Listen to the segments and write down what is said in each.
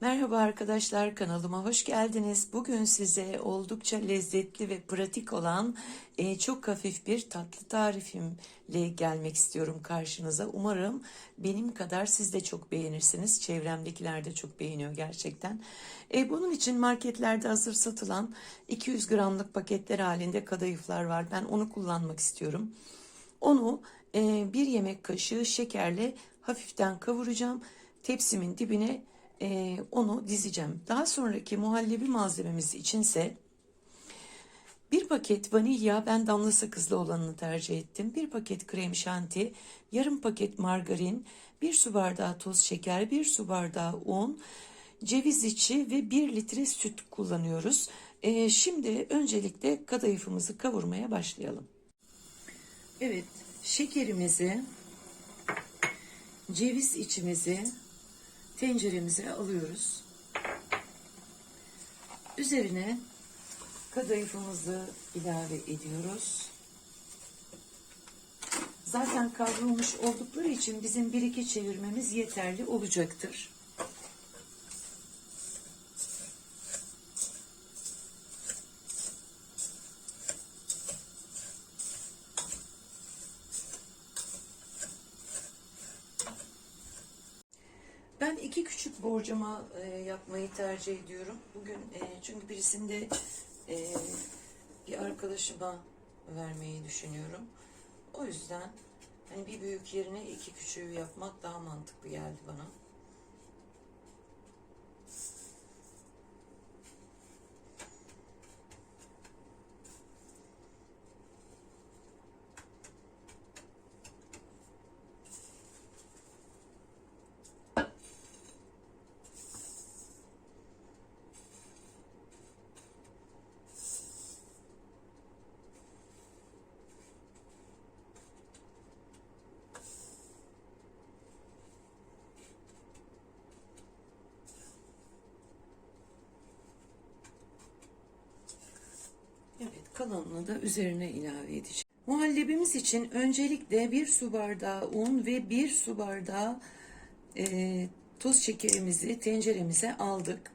Merhaba arkadaşlar kanalıma hoş geldiniz. Bugün size oldukça lezzetli ve pratik olan e, çok hafif bir tatlı tarifimle gelmek istiyorum karşınıza. Umarım benim kadar siz de çok beğenirsiniz. Çevremdekiler de çok beğeniyor gerçekten. E, bunun için marketlerde hazır satılan 200 gramlık paketler halinde kadayıflar var. Ben onu kullanmak istiyorum. Onu e, bir yemek kaşığı şekerle hafiften kavuracağım. Tepsimin dibine e, onu dizeceğim. Daha sonraki muhallebi malzememiz içinse bir paket vanilya, ben damla sakızlı olanını tercih ettim. Bir paket krem şanti, yarım paket margarin, bir su bardağı toz şeker, bir su bardağı un, ceviz içi ve bir litre süt kullanıyoruz. E, şimdi öncelikle kadayıfımızı kavurmaya başlayalım. Evet, şekerimizi, ceviz içimizi tenceremize alıyoruz. Üzerine kadayıfımızı ilave ediyoruz. Zaten kavrulmuş oldukları için bizim bir iki çevirmemiz yeterli olacaktır. Ben iki küçük borcama e, yapmayı tercih ediyorum. Bugün e, çünkü birisinde e, bir arkadaşıma vermeyi düşünüyorum. O yüzden hani bir büyük yerine iki küçüğü yapmak daha mantıklı geldi bana. Evet kalanını da üzerine ilave edeceğim. Muhallebimiz için öncelikle bir su bardağı un ve bir su bardağı e, toz şekerimizi tenceremize aldık.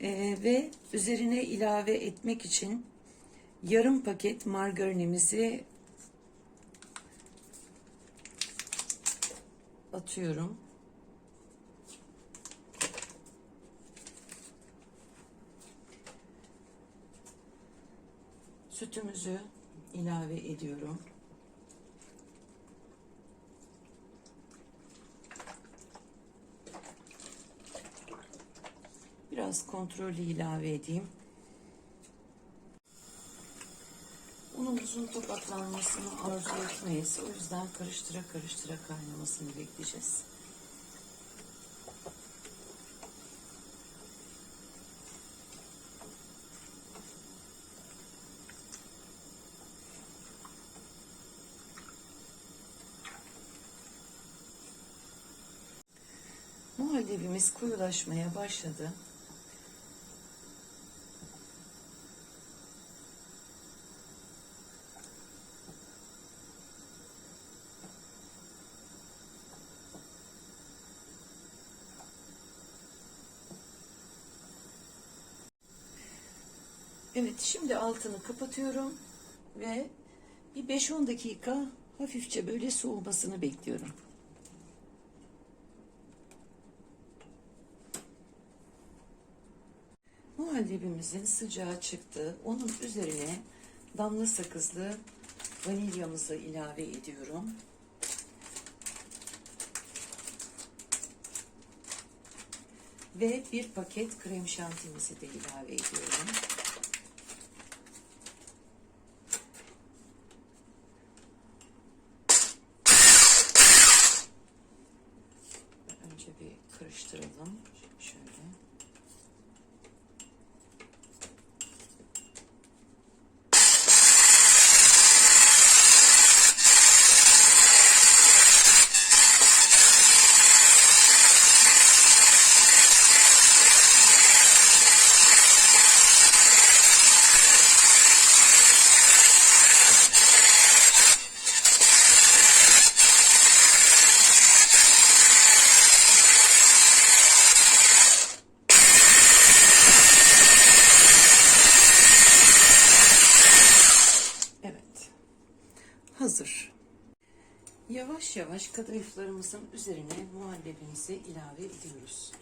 E, ve üzerine ilave etmek için yarım paket margarinimizi atıyorum. Sütümüzü ilave ediyorum. Biraz kontrollü ilave edeyim. Unumuzun topaklanmasını arzu etmeyiz. O yüzden karıştıra karıştıra kaynamasını bekleyeceğiz. Muhallebimiz koyulaşmaya başladı. Evet şimdi altını kapatıyorum ve bir 5-10 dakika hafifçe böyle soğumasını bekliyorum. Muhallebimizin sıcağı çıktı. Onun üzerine damla sakızlı vanilyamızı ilave ediyorum. Ve bir paket krem şantimizi de ilave ediyorum. Önce bir karıştıralım. Şöyle. hazır. Yavaş yavaş kadayıflarımızın üzerine muhallebimizi ilave ediyoruz.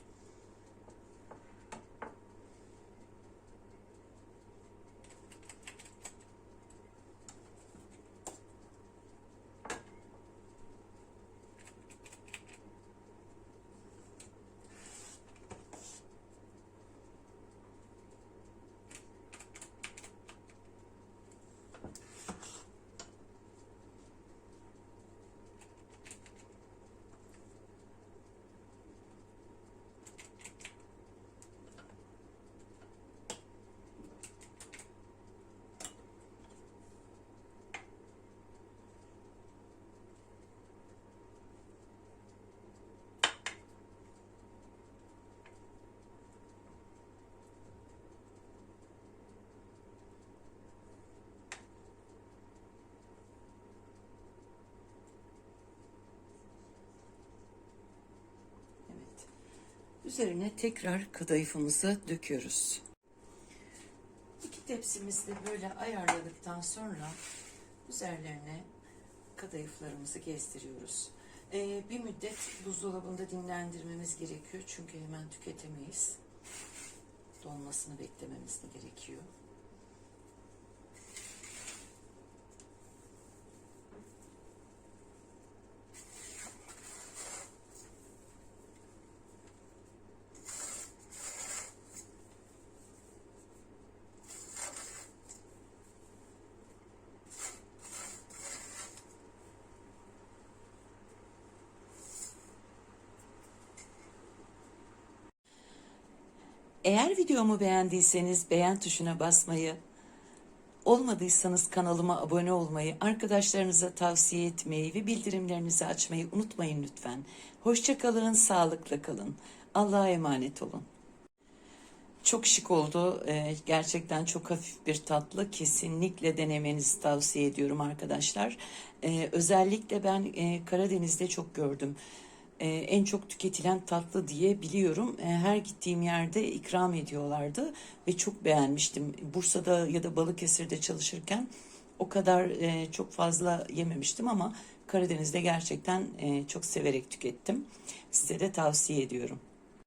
Üzerine tekrar kadayıfımızı döküyoruz. İki tepsimizi de böyle ayarladıktan sonra üzerlerine kadayıflarımızı gezdiriyoruz. Ee, bir müddet buzdolabında dinlendirmemiz gerekiyor çünkü hemen tüketemeyiz. Donmasını beklememiz de gerekiyor. Eğer videomu beğendiyseniz beğen tuşuna basmayı, olmadıysanız kanalıma abone olmayı, arkadaşlarınıza tavsiye etmeyi ve bildirimlerinizi açmayı unutmayın lütfen. Hoşçakalın, sağlıkla kalın. Allah'a emanet olun. Çok şık oldu. Ee, gerçekten çok hafif bir tatlı. Kesinlikle denemenizi tavsiye ediyorum arkadaşlar. Ee, özellikle ben e, Karadeniz'de çok gördüm. Ee, en çok tüketilen tatlı diye biliyorum. Ee, her gittiğim yerde ikram ediyorlardı ve çok beğenmiştim. Bursa'da ya da Balıkesir'de çalışırken o kadar e, çok fazla yememiştim ama Karadeniz'de gerçekten e, çok severek tükettim. Size de tavsiye ediyorum.